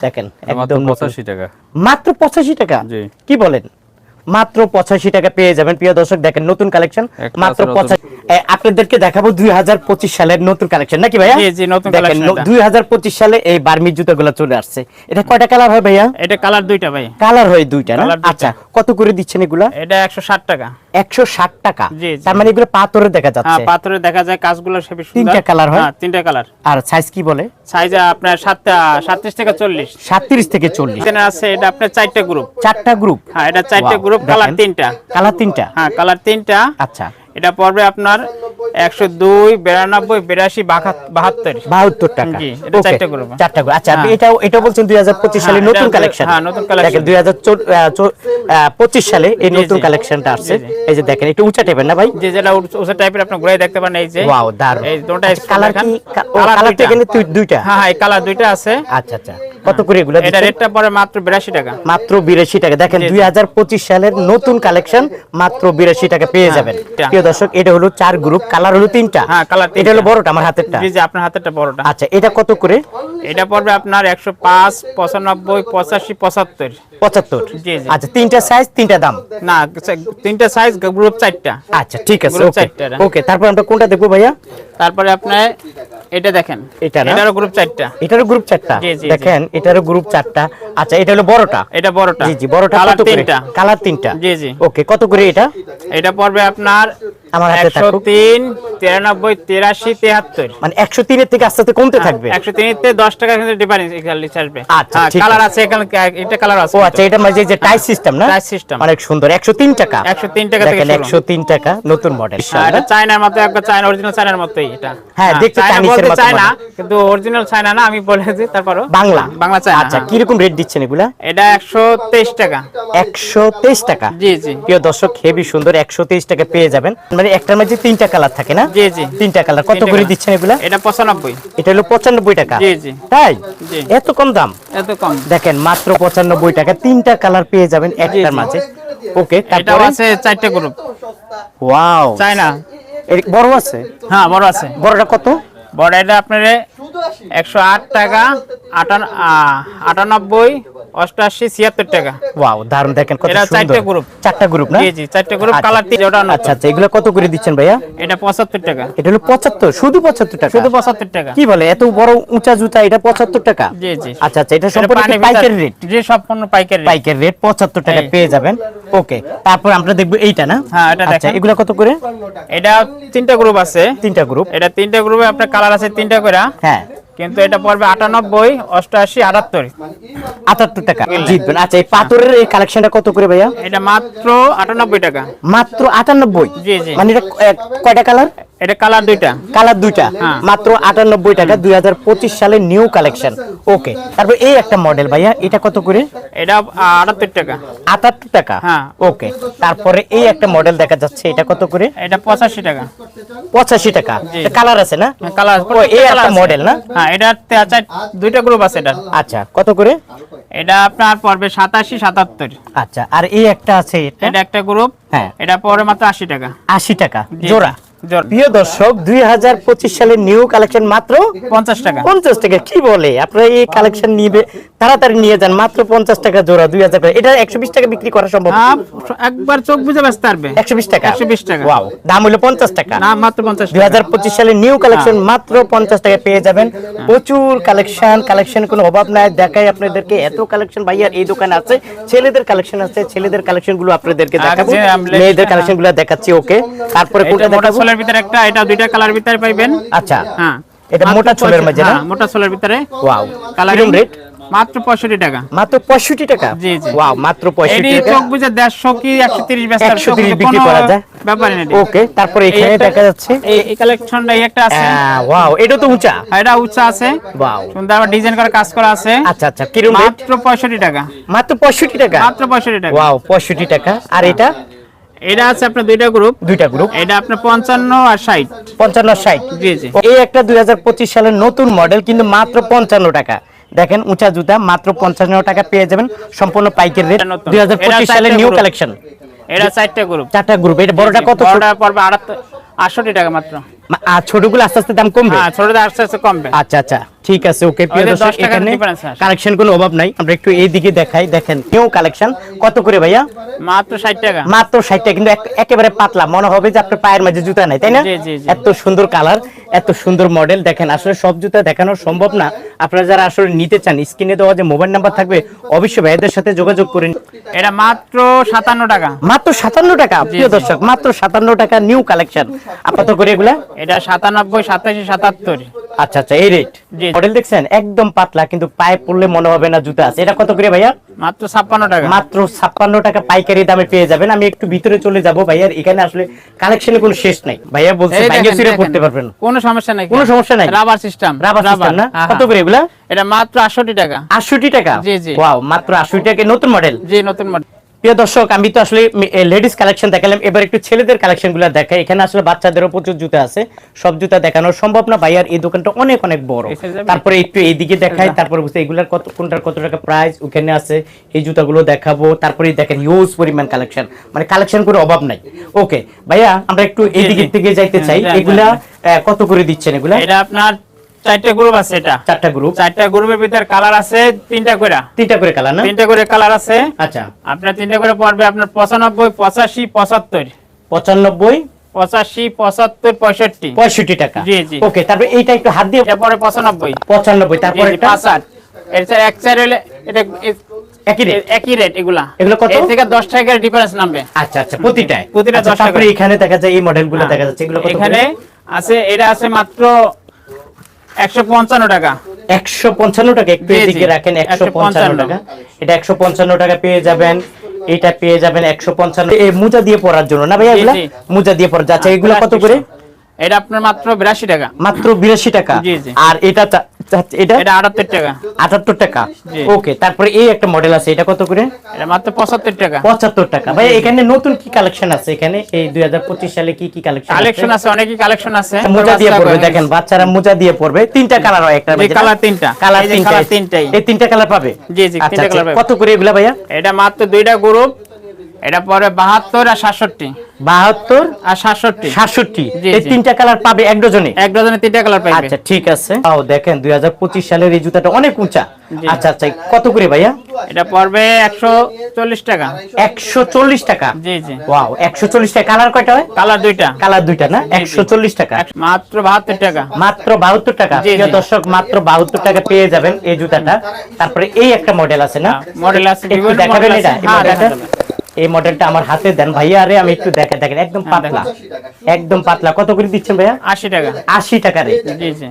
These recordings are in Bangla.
দেখেন একদম টাকা। মাত্র পঁচাশি টাকা? কি বলেন? মাত্র পঁচাশি টাকা পেয়ে যাবেন। প্রিয় দর্শক দেখেন নতুন কালেকশন মাত্র আছে নতুন। পঁচাশি এ, আপনাদেরকে দেখাবো দুই হাজার পঁচিশ সালের নতুন কালেকশন নাকি ভাইয়া? দেখেন দুই হাজার পঁচিশ সালে এই বার্মি জুতাগুলো চলে আসছে। এটা কয়টা কালার হয় ভাইয়া? এটা কালার দুইটা ভাই। কালার হয় দুইটা না? আচ্ছা কত করে দিচ্ছেন এগুলা? এটা একশো ষাট টাকা। একশো ষাট টাকা? জি, জি। তার মানে এগুলো পাথরে দেখা হ্যাঁ যাচ্ছে পাথরে দেখা যায় কাজগুলো সেবি তিনটা হয়? হ্যাঁ কালার আর সাইজ কি বলে? সাইজ আপনার সাতটা সাতত্রিশ থেকে চল্লিশ। সাতত্রিশ থেকে চল্লিশ। এখানে আছে এটা আপনার চারটে গ্রুপ চারটা গ্রুপ হ্যাঁ এটা চারটে গ্রুপ কালার তিনটা। কালার তিনটা? হ্যাঁ কালার তিনটা। আচ্ছা। এটা পড়বে আপনার একশো দুই বিরানব্বই বিরাশি বাহাত্তর। বাহাত্তর টাকা। চারটা। আচ্ছা হ্যাঁ। এটাও এটাও বলছেন দুই হাজার পঁচিশ সালে হ্যাঁ, নতুন কালেকশন হ্যাঁ, নতুন। দুই হাজার পঁচিশ সালে এই নতুন কালেকশনটা আসছে। এই যে দেখেন একটু উঁচা টাইপের না ভাই? যে যেটা উঁচু টাইপের আপনি ঘুরে দেখতে পারেন এই যে। ওয়াও দারুণ। এই দুটো কালার কি কালার তো এখানে দুইটা? হ্যাঁ হ্যাঁ কালার দুইটা আছে। আচ্ছা আচ্ছা। কত করে এগুলো এটা? রেটটা পড়ে মাত্র বিরাশি টাকা। মাত্র বিরাশি টাকা। দেখেন জি, জি। দুই হাজার পঁচিশ সালের নতুন কালেকশন মাত্র বিরাশি টাকা পেয়ে যাবেন। এটা। প্রিয় দর্শক এটা হলো চার গ্রুপ কালার হলো তিনটা? হ্যাঁ, colour এটা হলো বড়টা আমার হাতেরটা? জি জি আপনার হাতেরটা বড়টা। আচ্ছা এটা কত করে? এটা পড়বে আপনার একশো পাঁচ পঁচানব্বই পঁচাশি পঁচাত্তর। পঁচাত্তর? জি, জি। আচ্ছা তিনটা সাইজ তিনটা দাম? না তিনটা সাইজ গ্রুপ চারটা। আচ্ছা ঠিক আছে ওকে চারটা ওকে তারপর আমরা কোনটা দেখব ভাইয়া? তারপরে আপনার এটা দেখেন। এটা না? এটারও গ্রুপ চারটা। এটারও গ্রুপ চারটা। দেখেন এটারও গ্রুপ চারটা। আচ্ছা এটা হলো বড়টা? এটা বড়টা। জি জি বড়টা কালার কত করে? তিনটা। কালার তিনটা। জি, জি। ওকে কত করে এটা? এটা পড়বে আপনার আমার হাতে থাকুক। তিন তিরানব্বই তিরাশি তেহাত্তর। মানে একশো তিনের থেকে আস্তে আস্তে কমতে থাকবে? একশো তিনতে দশ টাকা কিন্তু ডিফারেন্স আসবে আচ্ছা, কালার আছে। আছে এখানে এটা কালার আছে ও আচ্ছা এটা মানে যে টাই সিস্টেম না? Tie system। অনেক সুন্দর। একশো তিন টাকা। 103 টাকা থেকে দেখেন শুরু। একশো তিন টাকা নতুন মডেল হ্যাঁ, এটা চায়নার মতো একবার চায়না অরিজিনাল চায়নার মতোই এটা। হ্যাঁ, দেখতে চাইনিজের মতো চায়না কিন্তু অরিজিনাল চায়না না আমি বলেছি তারপরও বাংলা। বাংলা চায়না আচ্ছা হ্যাঁ। কীরকম রেট দিচ্ছেন এগুলা? এটা একশো তেইশ টাকা। একশো তেইশ টাকা। জি জি। প্রিয় দর্শক হেভি সুন্দর একশো তেইশ টাকা পেয়ে যাবেন। মানে একটার মধ্যে তিনটা কালার থাকে না? জি জি। তিনটা কালার কত করে দিচ্ছেন এগুলা? এটা পঁচানব্বই। এটা হলো পঁচানব্বই টাকা। জি জি। তাই। এত কম দাম? এত কম। দেখেন মাত্র পঁচানব্বই টাকা। তিনটা কালার পেয়ে যাবেন একটার মধ্যে মাঝে। ওকে তারপরে? আছে চারটা গ্রুপ ওয়াও চায়না। এর বড় আছে? হ্যাঁ বড় আছে। বড়টা কত? বড় এটা আপনার একশো আট টাকা আটান আটানব্বই অষ্টআশি ছিয়াত্তর টাকা। ওয়াও দারুণ দেখেন কত এটা সুন্দর। চারটে চারটা গ্রুপ না? জি জি চারটে গ্রুপ। কালার তিন ওটা আচ্ছা আচ্ছা এগুলো কত করে দিচ্ছেন ভাইয়া? এটা পঁচাত্তর টাকা। এটা হলো পঁচাত্তর শুধু পঁচাত্তর টাকা? শুধু পঁচাত্তর টাকা। কি বলে এত বড় উঁচা জুতা এটা পঁচাত্তর টাকা? জি জি। আচ্ছা আচ্ছা এটা সম্পূর্ণ পাইকারি রেট জি সম্পূর্ণ পাইকারি রেট পাইকারি রেট পঁচাত্তর টাকা পেয়ে যাবেন। ওকে তারপর আমরা দেখব এইটা না? হ্যাঁ, এটা আচ্ছা দেখেন। এগুলো কত করে? এটা তিনটা গ্রুপ আছে। তিনটা গ্রুপ এটা তিনটা গ্রুপে আপনার কালার আছে তিনটা করে হ্যাঁ। কিন্তু এটা পড়বে আটানব্বই অষ্টআশি আটাত্তর। আটাত্তর টাকা। জিতবেন। আচ্ছা এই পাথরের এই কালেকশনটা কত করে ভাইয়া? এটা মাত্র আটানব্বই টাকা। মাত্র আটানব্বই? জি, জি। মানে এটা কয়টা কালার এটা কালার দুইটা? কালার দুইটা। হ্যাঁ। মাত্র টাকা সালের নিউ কালেকশন। ওকে তারপর এই একটা মডেল ভাইয়া এটা কত করে? এটা আটাত্তর টাকা। আটাত্তর টাকা? হ্যাঁ। ওকে তারপরে এই একটা মডেল দেখা যাচ্ছে এটা কত করে? এটা পঁচাশি টাকা। পঁচাশি টাকা। কালার আছে না? কালার ও এই একটা মডেল না? হ্যাঁ এটা তে- দুইটা গ্রুপ আছে এটা। আচ্ছা কত করে? এটা আপনার পড়বে সাতাশি সাতাত্তর। আচ্ছা আর এই একটা আছে এটা? এটা একটা গ্রুপ হ্যাঁ। এটা পড়বে মাত্র আশি টাকা। আশি টাকা। জোড়া জোড়া? প্রিয় দর্শক দুই হাজার পঁচিশ সালের নিউ কালেকশন মাত্র পঞ্চাশ টাকা। পঞ্চাশ টাকা। কি বলে? আপনারা এই কালেকশন নিবে তাড়াতাড়ি নিয়ে যান মাত্র পঞ্চাশ টাকা জোড়া দুই হাজার টাকা এটা একশো বিশ টাকা বিক্রি করা সম্ভব? হ্যাঁ, একবার চোখ বুঝে ব্যস্ত পারবে একশো বিশ টাকা? 120 টাকা। ওয়াও দাম হলো পঞ্চাশ টাকা। না মাত্র পঞ্চাশ দুই হাজার পঁচিশ সালের নিউ কালেকশন মাত্র পঞ্চাশ টাকা পেয়ে যাবেন। প্রচুর কালেকশন কালেকশন কোনো অভাব নাই। দেখাই আপনাদেরকে এত কালেকশন ভাইয়ার এই দোকানে আছে। ছেলেদের কালেকশন আছে। ছেলেদের কালেকশনগুলো আপনাদেরকে দেখাবো। মেয়েদের কালেকশনগুলো দেখাচ্ছি ওকে। তারপরে কোনটা দেখাবো? সোলের ভিতরে একটা এটা দুইটা কালার ভিতরে পাইবেন। আচ্ছা। হ্যাঁ। এটা মোটা ছোলের মাঝে না? হ্যাঁ, মোটা সোলের ভিতরে। ওয়াও। কালার রেট মাত্র পঁয়ষট্টি টাকা। মাত্র পঁয়ষট্টি টাকা? জি, জি। ওয়াও মাত্র পঁয়ষট্টি এটি টাকা। চোখ বুঝে দেড়শো কি একশো তিরিশ ব্যস্ত 130 বিক্রি করা যায়। ব্যাপার নেই। ওকে তারপরে এখানে দেখা যাচ্ছে। এই এই কালেকশনটা এই একটা আছে। ওয়াও এটা তো উঁচা। এটা উচ্চা আছে। ওয়াও। সুন্দর আবার ডিজাইন করা কাজ করা আছে। আচ্ছা আচ্ছা কীরকম রেট মাত্র পঁয়ষট্টি টাকা। মাত্র পঁয়ষট্টি টাকা? মাত্র পঁয়ষট্টি টাকা। ওয়াও পঁয়ষট্টি টাকা। আর এটা? এটা আছে আপনার দুইটা গ্রুপ দুইটা গ্রুপ এটা আপনার পঞ্চান্ন আর ষাট। পঞ্চান্ন ষাট। জি জি। এই একটা দুই সালের নতুন মডেল কিন্তু মাত্র পঞ্চান্ন টাকা। দেখেন উঁচা জুতা মাত্র পঞ্চান্ন টাকা পেয়ে যাবেন। সম্পূর্ণ পাইকের রেট এটা নতুন। দুই এটা সালের চারটে নিউ কালেকশন এটা চারটা গ্রুপ চারটা গ্রুপ এটা বড়টা কত? বড়টা পড়বে আটাত্তর আটষট্টি টাকা মাত্র। আর ছোটগুলো আস্তে আস্তে দাম কমবে? হ্যাঁ আস্তে আস্তে কমবে। আচ্ছা আচ্ছা ঠিক আছে ওকে প্রিয় দর্শক এখানে কালেকশন কোনো অভাব নাই। আমরা একটু এই দিকে দেখাই দেখেন নিউ কালেকশন কত করে ভাইয়া? মাত্র ষাট টাকা। মাত্র ষাট টাকা কিন্তু একেবারে পাতলা। মনে হবে যে আপনার পায়ের মাঝে জুতা নাই তাই না। এত সুন্দর কালার এত সুন্দর মডেল দেখেন আসলে সব জুতা দেখানো সম্ভব না। আপনারা যারা আসলে নিতে চান স্ক্রিনে দেওয়া যে মোবাইল নাম্বার থাকবে অবশ্যই ভাইদের সাথে যোগাযোগ করেন। এটা মাত্র সাতান্ন টাকা। মাত্র সাতান্ন টাকা? প্রিয় দর্শক মাত্র সাতান্ন টাকা নিউ কালেকশন। আপাতত করে এগুলা? এটা সাতানব্বই সাতাশি সাতাত্তর। আচ্ছা আচ্ছা এই রেট মডেল দেখছেন? একদম পাতলা কিন্তু পায়ে পড়লে মনে হবে না জুতা আছে। এটা কত করে ভাইয়া? মাত্র ছাপ্পান্ন টাকা। মাত্র ছাপ্পান্ন টাকা পাইকারি দামে পেয়ে যাবেন। আমি একটু ভিতরে চলে যাব ভাইয়ার। এখানে আসলে কালেকশনে কোনো শেষ নাই। ভাইয়া বলছে ভাইয়া দেখেন। পড়তে পারবেন কোনো সমস্যা নাই। কোনো সমস্যা নাই? রাবার সিস্টেম রাবার সিস্টেম না? কত করে এগুলা? এটা মাত্র আটষট্টি টাকা। আটষট্টি টাকা? জি, জি। ওয়াও মাত্র আটষট্টি টাকা। নতুন মডেল জি নতুন মডেল প্রিয় দর্শক আমি তো আসলে লেডিস কালেকশন দেখালাম। এবার একটু ছেলেদের কালেকশনগুলো দেখাই। এখানে আসলে বাচ্চাদেরও প্রচুর জুতা আছে। সব জুতা দেখানো সম্ভব না। ভাইয়ার এই দোকানটা অনেক অনেক বড়। তারপরে একটু এইদিকে দেখাই। তারপরে বুঝতে এগুলার কত কোনটার কত টাকা প্রাইস ওখানে আছে। এই জুতাগুলো দেখাবো। তারপরে দেখেন হিউজ পরিমাণ কালেকশন মানে কালেকশন কোনো অভাব নাই। ওকে ভাইয়া আমরা একটু এইদিকে জি। থেকে যাইতে চাই। হ্যাঁ, এগুলা আহ, কত করে দিচ্ছেন এগুলা? এটা আপনার চারটা গ্রুপ আছে এটা। চারটা গ্রুপ চারটা গ্রুপের ভিতর কালার আছে তিনটা করে। তিনটা করে কালার না? তিনটা করে কালার আছে। আচ্ছা। আপনার তিনটা করে পড়বে আপনার পঁচাশি পঁচাত্তর। পঁচানব্বই পঁচাশি পঁচাত্তর পঁয়ষট্টি। পঁয়ষট্টি টাকা। জি, জি। ওকে তারপরে এইটা একটু হাত দিয়ে এটা পঁচানব্বই। পঁচানব্বই তারপরে পাঁচ আট এর এক চার হলে এটা একই রেট একই রেট এগুলা। এগুলো কত? এর থেকে টাকার ডিফারেন্স নামবে। আচ্ছা আচ্ছা প্রতিটায়। প্রতিটা আচ্ছা, টাকা। এখানে দেখা যায় এই মডেলগুলো দেখা যাচ্ছে এগুলো কত এখানে আছে এটা আছে মাত্র একশো পঞ্চান্ন টাকা। একশো পঞ্চান্ন টাকা একটু। এদিকে রাখেন 155 টাকা। এটা একশো পঞ্চান্ন টাকা পেয়ে যাবেন। এটা পেয়ে যাবেন একশো পঞ্চান্ন। এই মোজা দিয়ে পড়ার জন্য না ভাইয়া এগুলা। মোজা দিয়ে পড়া যাচ্ছে এগুলো কত করে? এটা আপনার মাত্র বিরাশি টাকা। মাত্র বিরাশি টাকা? জি, জি। আর এটা এটা? এটা আটাত্তর টাকা। আটাত্তর টাকা? ওকে তারপরে এই একটা মডেল আছে এটা কত করে? এটা মাত্র পঁচাত্তর টাকা। পঁচাত্তর টাকা। ভাই এখানে নতুন কি কালেকশন আছে এখানে? এই দুই হাজার পঁচিশ সালে কি কি কালেকশন কালেকশন আছে? অনেকই কালেকশন আছে। মোজা দিয়ে পড়বে দেখেন বাচ্চারা মোজা দিয়ে পড়বে তিনটা কালার হয় একটা colour তিনটা। কালার তিনটা তিনটাই। এই তিনটা কালার পাবে? জি, জি, আচ্ছা, তিনটা আচ্ছা, colour পাবে। কত করে এগুলা ভাইয়া? এটা মাত্র দুইটা গ্রুপ এটা পরে বাহাত্তর আর সাতষট্টি। বাহাত্তর আর সাতষট্টি। সাতষট্টি। জি, এই তিনটা কালার পাবে এক ডজনে? এক ডজনে তিনটা কালার পাইবে। আচ্ছা ঠিক আছে। ও দেখেন দুই সালের এই জুতাটা অনেক উঁচা। আচ্ছা আচ্ছা কত করে ভাইয়া? এটা পড়বে একশো চল্লিশ টাকা। একশো চল্লিশ টাকা? জি জি। ওয়াও টাকা। কালার কয়টা হয়? কালার দুইটা। কালার দুইটা না? একশো চল্লিশ টাকা। মাত্র বাহাত্তর টাকা। মাত্র বাহাত্তর টাকা। জি, প্রিয় দর্শক মাত্র বাহাত্তর টাকা পেয়ে যাবেন এই জুতাটা। তারপরে এই একটা মডেল আছে না? মডেল আছে, বিভিন্ন দেখাবেন এটা? আছে। হ্যাঁ। এই মডেলটা আমার হাতে দেন। ভাইয়া আরে আমি একটু দেখে দেখেন একদম হ্যাঁ, পাতলা। একদম পাতলা। কত করে দিচ্ছেন ভাইয়া? আশি টাকা। আশি টাকা রে।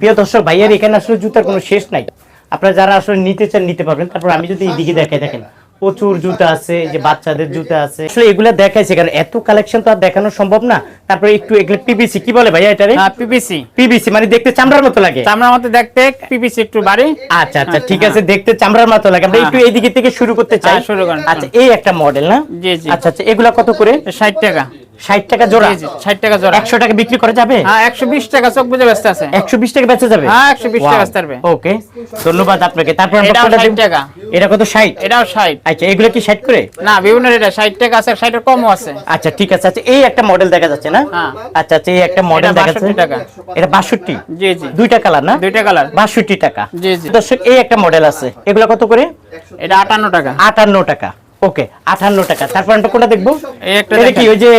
প্রিয় দর্শক ভাইয়ার এখানে আসলে জুতার কোনো শেষ নাই। আপনারা যারা আসলে নিতে চান নিতে পারবেন। তারপর আমি যদি এইদিকে দেখে দেখেন। প্রচুর জুতা আছে যে বাচ্চাদের জুতা আছে। আসলে এগুলা দেখাইছে কারণ এত কালেকশন তো আর দেখানো সম্ভব না। তারপরে একটু এগুলো পিবিসি কি বলে ভাইয়া এটা পিবিসি হ্যাঁ পিবিসি মানে দেখতে চামড়ার মতো লাগে। চামড়ার মতো দেখতে পিবিসি একটু বাড়ি। আচ্ছা আচ্ছা ঠিক আছে দেখতে চামড়ার মতো লাগে। আমরা হ্যাঁ, একটু এইদিকে থেকে শুরু করতে চাই। হ্যাঁ, শুরু করেন, আচ্ছা এই একটা মডেল না? জি, জি। আচ্ছা আচ্ছা এগুলা কত করে? ষাট টাকা। ষাট টাকা জোড়া। জি জি ষাট টাকা জোড়া। একশো টাকা বিক্রি করা যাবে? হ্যাঁ একশো বিশ টাকা চোখ বুঝে ব্যস্ত আছে। একশো বিশ টাকা বেচা যাবে? হ্যাঁ, 120 টাকা। ওকে ধন্যবাদ আপনাকে। তারপর আমরা 60 দেখব? টাকা। এটা কত ষাট? এটাও ষাট। আচ্ছা এগুলো কি ষাট করে? না বিভিন্ন রেটে ষাট টাকা আছে ষাটের কমও আছে। আচ্ছা ঠিক আছে। আচ্ছা এই একটা মডেল দেখা যাচ্ছে না? হ্যাঁ। আচ্ছা আচ্ছা এই একটা মডেল দেখা যাচ্ছে। টাকা। এটা বাষট্টি? জি জি। দুইটা কালার না? দুইটা কালার বাষট্টি টাকা। জি, জি। দর্শক এই একটা মডেল আছে। এগুলো কত করে? এটা আটান্ন টাকা। আটান্ন টাকা। ওকে আটান্ন টাকা। তারপর আমরা কোনটা দেখব? এটা কি। ওই যে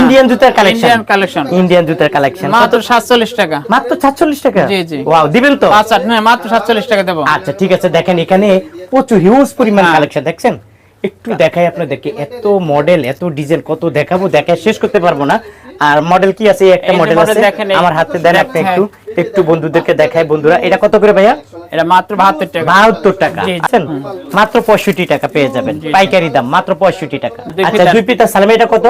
ইন্ডিয়ান জুতার কালেকশন ইন্ডিয়ান কালেকশন ইন্ডিয়ান জুতার কালেকশন মাত্র সাতচল্লিশ টাকা। মাত্র সাতচল্লিশ টাকা? জি, জি। ওয়াও দিবেন তো? আচ্ছা না মাত্র সাতচল্লিশ টাকা দেবো। আচ্ছা ঠিক আছে। দেখেন এখানে প্রচুর হিউজ পরিমাণ হ্যাঁ। কালেকশন দেখছেন? একটু দেখাই আপনাদেরকে এত মডেল এত ডিজাইন কত দেখাবো দেখায় শেষ করতে পারব না। আর মডেল কি আছে? একটা মডেল আছে আমার হাতে দেন আপনি হ্যাঁ। একটু একটু বন্ধুদেরকে দেখাই বন্ধুরা। এটা কত করে ভাইয়া? এটা মাত্র বাহাত্তর টাকা। বাহাত্তর টাকা। জি, জি। আছেন? মাত্র পঁয়ষট্টি টাকা পেয়ে যাবেন। পাইকারি দাম মাত্র পঁয়ষট্টি টাকা। আচ্ছা দুই পিতা সালামে এটা কত?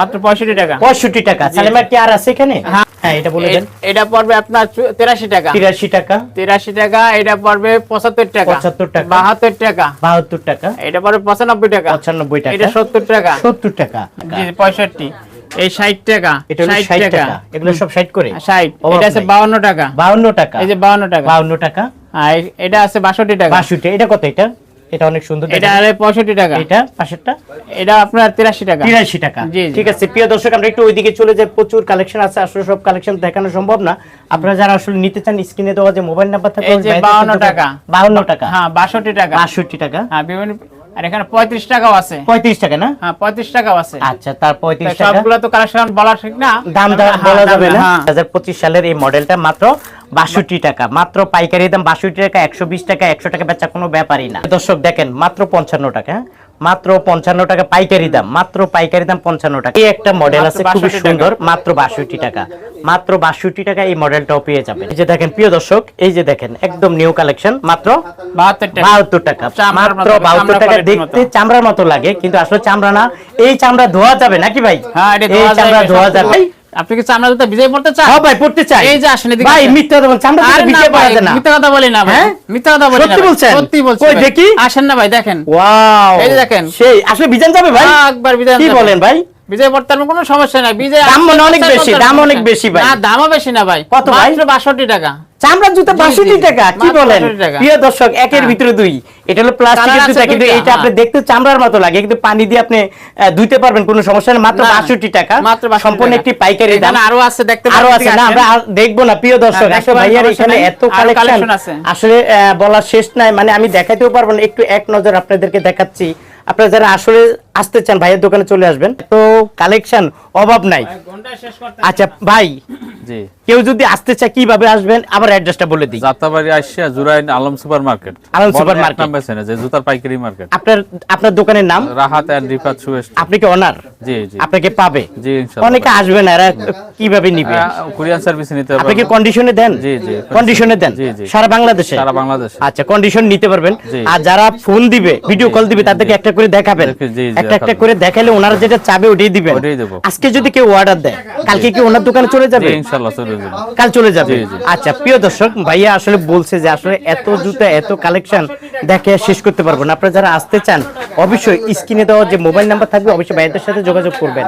মাত্র পঁয়ষট্টি টাকা। পঁয়ষট্টি টাকা। সালামে কি আর আছে এখানে? হ্যাঁ। হ্যাঁ এটা বলে দেন। এটা পড়বে আপনার তেরাশি টাকা। তিরাশি টাকা। তিরাশি টাকা এটা পড়বে পঁচাত্তর টাকা। 75 টাকা। বাহাত্তর টাকা। বাহাত্তর টাকা। এটা পড়বে পঁচানব্বই টাকা। পঁচানব্বই টাকা। এটা সত্তর টাকা। সত্তর টাকা। পঁয়ষট্টি। এই ষাট টাকা এটা হলো ষাট টাকা। এগুলো সব ষাট করে। ষাট। অভাব এটা আছে নাই। বাউন্ন টাকা। বাউন্ন টাকা। এই যে বাউন্ন টাকা। বাউন্ন টাকা। আর এটা আছে বাষট্টি টাকা। বাষট্টি এটা কত এটা? এটা অনেক সুন্দর এটা টাকা। এটা পাশেরটা এটা আপনার তিরাশি টাকা। তিরাশি টাকা। জি, জি। ঠিক আছে প্রিয় দর্শক আমরা একটু ওইদিকে চলে যাই। প্রচুর কালেকশন আছে। আসলে সব কালেকশন দেখানো সম্ভব না। আপনারা যারা আসলে নিতে চান স্ক্রিনে দেওয়া যে মোবাইল নাম্বার থাকে এই যে 52 টাকা। টাকা। হ্যাঁ বাষট্টি টাকা। বাষট্টি টাকা। হ্যাঁ বিভিন্ন আর এখানে টাকাও আছে। পঁয়ত্রিশ টাকা না? হ্যাঁ টাকাও আছে। আচ্ছা তার পঁয়ত্রিশ তাই টাকা। সবগুলো তো কালেকশন বলা ঠিক না। দাম হ্যাঁ, বলা যাবে না। হ্যাঁ। হাজার পঁচিশ সালের এই মডেলটা মাত্র বাষট্টি টাকা। মাত্র পাইকারি দাম বাষট্টি টাকা একশো বিশ টাকা একশো টাকা বেচা কোনো ব্যাপারই না। দর্শক দেখেন মাত্র পঞ্চান্ন টাকা? মাত্র পঞ্চান্ন টাকা পাইকারি দাম মাত্র পাইকারি দাম পঞ্চান্ন টাকা। এই একটা মডেল আছে খুবই সুন্দর মাত্র বাষট্টি টাকা। মাত্র বাষট্টি টাকা এই মডেলটাও পেয়ে যাবেন। এই যে দেখেন প্রিয় দর্শক এই যে দেখেন একদম নিউ কালেকশন মাত্র বাহাত্তর টাকা। মাত্র বাহাত্তর টাকা। দেখতে চামড়ার মতো লাগে কিন্তু আসলে চামড়া না এই চামড়া ধোয়া যাবে নাকি ভাই? হ্যাঁ এই চামড়া ধোয়া যাবে। আপনি কি চামড়া জুতা ভিজে পড়তে চান হ্যাঁ ভাই পড়তে চাই এই যে আসেন এদিকে ভাই। মিথ্যা কথা বলেন চামড়া আরে থেকে না যায় মিথ্যা কথা বলেন না ভাই হ্যাঁ? মিথ্যা কথা বলেন সত্যি। বলছেন? সত্যি বলছেন কই দেখি? আসেন না ভাই দেখেন ওয়াও এই দেখেন। সেই আসলে ভিজান যাবে ভাই একবার বিজয় কি বলেন ভাই বিজয় আমার কোনো সমস্যা নাই। বিজয় দাম মনে অনেক বেশি, দাম অনেক বেশি ভাই। না দামও বেশি না ভাই। কত ভাই? মাত্র বাষট্টি টাকা। চামড়ার জুতা জি, বাষট্টি জি। টাকা কি বলেন? প্রিয় দর্শক একের হ্যাঁ। ভিতরে দুই। এটা হলো প্লাস্টিকের জুতা কিন্তু এটা আপনি। দেখতে চামড়ার মতো লাগে কিন্তু পানি দিয়ে আপনি ধুইতে পারবেন কোনো সমস্যা নেই। মাত্র না, বাষট্টি টাকা। মাত্র সম্পূর্ণ একটি পাইকারি দাম। এখানে আরও আছে দেখতে আরও আছে না আমরা দেখব না প্রিয় দর্শক আসলে ভাইয়ার এখানে এত কালেকশন আছে। আসলে বলার শেষ নাই। মানে আমি দেখাইতেও পারব না একটু এক নজর আপনাদেরকে দেখাচ্ছি। আপনারা যারা আসলে আসতে চান ভাইয়ের দোকানে চলে আসবেন তো কালেকশন অভাব নাই। ঘণ্টা শেষ করতে আচ্ছা ভাই জি। কেউ যদি আসতে চায় কীভাবে আসবেন? আবার অ্যাড্রেসটা বলে দিই। Jatrabari Asia Jurain Alam super market Alam super market. নাম বেছে যে জুতার পাইকারি মার্কেট। আপনার আপনার দোকানের নাম? Rahat and Rifat shoes. আপনি কি অনার জি জি। আপনাকে পাবে। জি ইনশাআল্লাহ অনেকে আসবে না এরা কীভাবে নিবে? কুরিয়ান সার্ভিস নিতে আপনি কি পারবেন কন্ডিশনে দেন? জি, জি। কন্ডিশনে দেন? জি, জি। সারা বাংলাদেশে? সারা বাংলাদেশে। আচ্ছা কন্ডিশন নিতে পারবেন। আর যারা ফোন দিবে ভিডিও কল দিবে তাদেরকে একটা করে দেখাবেন। একটা একটা করে দেখালে ওনারা যেটা চাবে ওটাই দিবেন। ওটাই দেবো। আজকে যদি কেউ অর্ডার দেয় কালকে কি ওনার দোকানে চলে যাবে? ইনশাআল্লাহ চলে যাবে কাল চলে যাবে। আচ্ছা প্রিয় দর্শক ভাইয়া আসলে বলছে যে আসলে এত জুতা এত কালেকশন দেখে শেষ করতে পারব না। আপনারা যারা আসতে চান অবশ্যই স্ক্রিনে দেওয়া যে মোবাইল নাম্বার থাকবে অবশ্যই ভাইয়াদের সাথে যোগাযোগ করবেন।